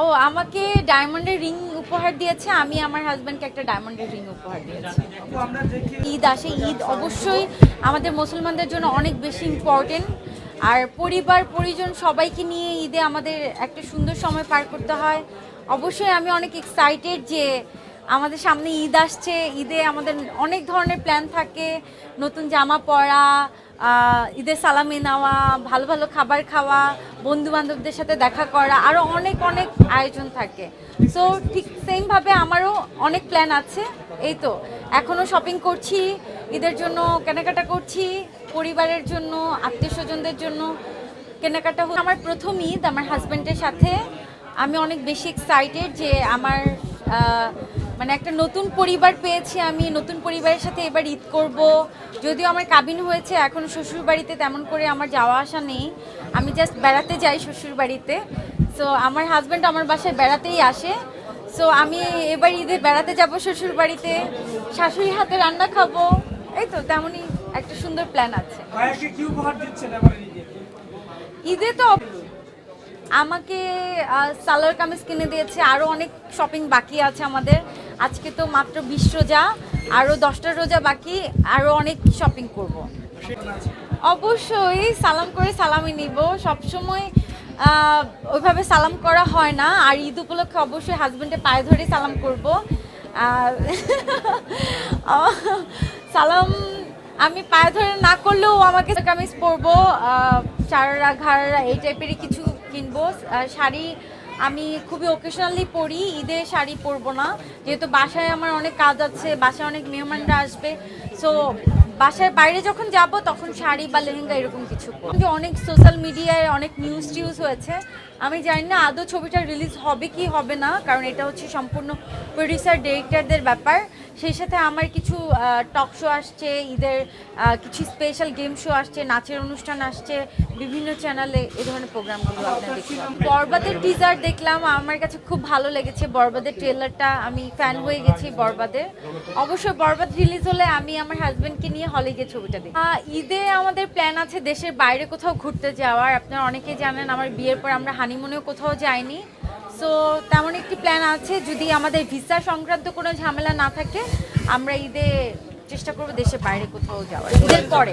ও আমাকে ডায়মন্ডের রিং উপহার দিয়েছে আমি আমার হাজব্যান্ডকে একটা ডায়মন্ডের রিং উপহার দিয়েছি। ঈদ আসে ঈদ অবশ্যই আমাদের মুসলমানদের জন্য অনেক বেশি ইম্পর্টেন্ট আর পরিবার পরিজন সবাইকে নিয়ে ঈদে আমাদের একটা সুন্দর সময় পার করতে হয়। অবশ্যই আমি অনেক এক্সাইটেড যে আমাদের সামনে ঈদ আসছে, ঈদে আমাদের অনেক ধরনের প্ল্যান থাকে। নতুন জামা পরা ঈদের সালামি নেওয়া, ভালো ভালো খাবার খাওয়া বন্ধু বান্ধবদের সাথে দেখা করা আরও অনেক অনেক আয়োজন থাকে। সো ঠিক সেমভাবে আমারও অনেক প্ল্যান আছে, এই তো। এখনও শপিং করছি, ঈদের জন্য কেনাকাটা করছি, পরিবারের জন্য আত্মীয় স্বজনদের জন্য কেনাকাটা হলো আমার প্রথম ঈদ আমার হাজব্যান্ডের সাথে। আমি অনেক বেশি এক্সাইটেড যে আমার মানে একটা নতুন পরিবার পেয়েছি আমি নতুন পরিবারের সাথে এবার ঈদ করব। যদিও আমার কাবিন হয়েছে এখন শ্বশুর বাড়িতে তেমন করে আমার যাওয়া আসা নেই। আমি জাস্ট বেড়াতে যাই শ্বশুর বাড়িতে সো আমার হাজব্যান্ড আমার বাসায় বেড়াতেই আসে। সো আমি এবার ঈদে বেড়াতে যাব শ্বশুর বাড়িতে শাশুড়ি হাতে রান্না খাব। এই তো তেমনই একটা সুন্দর প্ল্যান আছে। ঈদে তো আমাকে সালোয়ার কামিজ কিনে দিয়েছে। আরও অনেক শপিং বাকি আছে আমাদের। আজকে তো মাত্র বিশ রোজা আরও দশটা রোজা বাকি আরও অনেক শপিং করব। অবশ্যই সালাম করে সালামই নিব। সবসময় ওইভাবে সালাম করা হয় না। আর ঈদ উপলক্ষে অবশ্যই হাজব্যান্ডে পায়ে ধরে সালাম করব। সালাম আমি পায়ে ধরে না করলেও আমাকে কামিজ পরবো। চারারা ঘাড়া এই টাইপেরই কিছু কিনবো। শাড়ি আমি খুবই ওকেশনালি পরি, ঈদে শাড়ি পরবো না। যেহেতু বাসায় আমার অনেক কাজ আছে, বাসায় অনেক মেহমানরা আসবে। সো বাসার বাইরে যখন যাব, তখন শাড়ি বা লেহেঙ্গা এরকম কিছু। যে অনেক সোশ্যাল মিডিয়ায় অনেক নিউজ টিউজ হয়েছে। আমি জানি না আদৌ ছবিটা রিলিজ হবে কি হবে না, কারণ এটা হচ্ছে সম্পূর্ণ প্রডিউসার ডিরেক্টরদের ব্যাপার। সেই সাথে আমার কিছু টক শো আসছে, ঈদের কিছু স্পেশাল গেম শো আসছে, নাচের অনুষ্ঠান আসছে, বিভিন্ন চ্যানেলে এই ধরনের প্রোগ্রামগুলো আপনারা পাবেন। বরবাদের টিজার দেখলাম, আমার কাছে খুব ভালো লেগেছে বরবাদের ট্রেলারটা আমি ফ্যান হয়ে গেছি বরবাদের অবশ্যই বরবাদ রিলিজ হলে আমি আমার হাজব্যান্ডকে নিয়ে হলে গিয়ে ছবিটা দেখি। ঈদে আমাদের প্ল্যান আছে দেশের বাইরে কোথাও ঘুরতে যাওয়ার, আপনারা অনেকেই জানেন আমার বিয়ের পর আমরা হানিমুনেও কোথাও যাইনি। সো তেমন একটি প্ল্যান আছে, যদি আমাদের ভিসা সংক্রান্ত কোনো ঝামেলা না থাকে, আমরা ঈদে চেষ্টা করব দেশের বাইরে কোথাও যাওয়ার। ঈদের পরে।